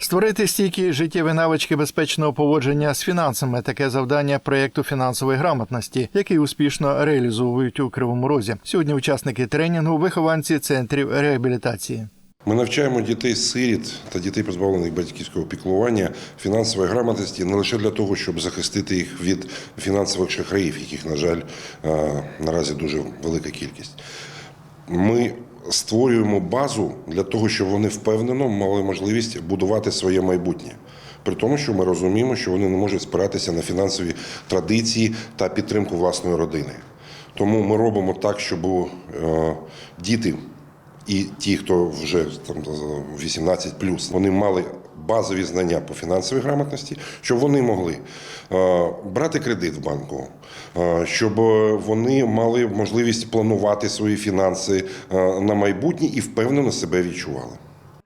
Створити стійкі життєві навички безпечного поводження з фінансами таке завдання проєкту фінансової грамотності, який успішно реалізовують у Кривому Розі. Сьогодні учасники тренінгу, вихованці центрів реабілітації. Ми навчаємо дітей сиріт та дітей, позбавлених батьківського піклування, фінансової грамотності не лише для того, щоб захистити їх від фінансових шахраїв, яких, на жаль, наразі дуже велика кількість. Ми створюємо базу для того, щоб вони впевнено мали можливість будувати своє майбутнє. При тому, що ми розуміємо, що вони не можуть спиратися на фінансові традиції та підтримку власної родини. Тому ми робимо так, щоб е, діти і ті, хто вже там 18 вони мали базові знання по фінансовій грамотності, щоб вони могли е, брати кредит в банку, е, щоб вони мали можливість планувати свої фінанси е, на майбутнє і впевнено себе відчували.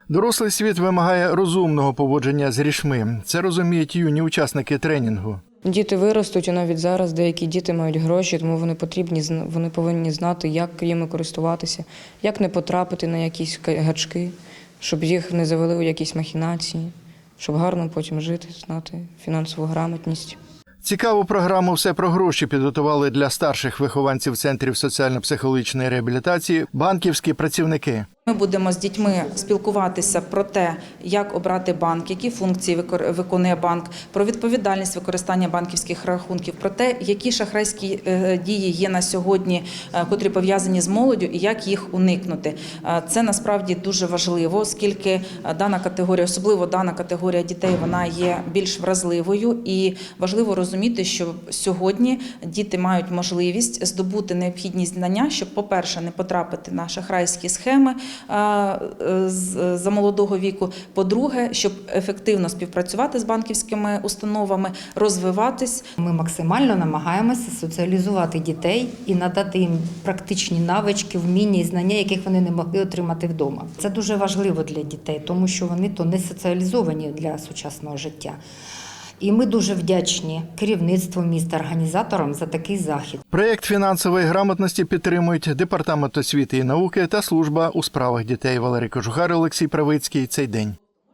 Дорослий світ вимагає розумного поводження з грішми. Це розуміють юні учасники тренінгу. Діти виростуть, і навіть зараз деякі діти мають гроші, тому вони потрібні вони повинні знати, як їми користуватися, як не потрапити на якісь гачки, щоб їх не завели у якісь махінації, щоб гарно потім жити, знати фінансову грамотність. Цікаву програму все про гроші підготували для старших вихованців центрів соціально-психологічної реабілітації банківські працівники. Ми будемо з дітьми спілкуватися про те, як обрати банк, які функції виконує банк, про відповідальність використання банківських рахунків, про те, які шахрайські е, дії є на сьогодні, е, котрі пов'язані з молоддю, і як їх уникнути. Е, Це насправді дуже важливо, оскільки дана категорія, особливо дана категорія дітей, вона є більш вразливою, і важливо розуміти, що сьогодні діти мають можливість здобути необхідні знання, щоб, по-перше, не потрапити на шахрайські схеми за молодого віку. По-друге, щоб ефективно співпрацювати з банківськими установами, розвиватись. Ми максимально намагаємося соціалізувати дітей і надати їм практичні навички, вміння і знання, яких вони не могли отримати вдома. Це дуже важливо для дітей, тому що вони то не соціалізовані для сучасного життя. І ми дуже вдячні керівництву міста, організаторам за такий захід. Проєкт фінансової грамотності підтримують департамент освіти і науки та служба у справах дітей Валерій Кожухар, Олексій Правицький. Цей день.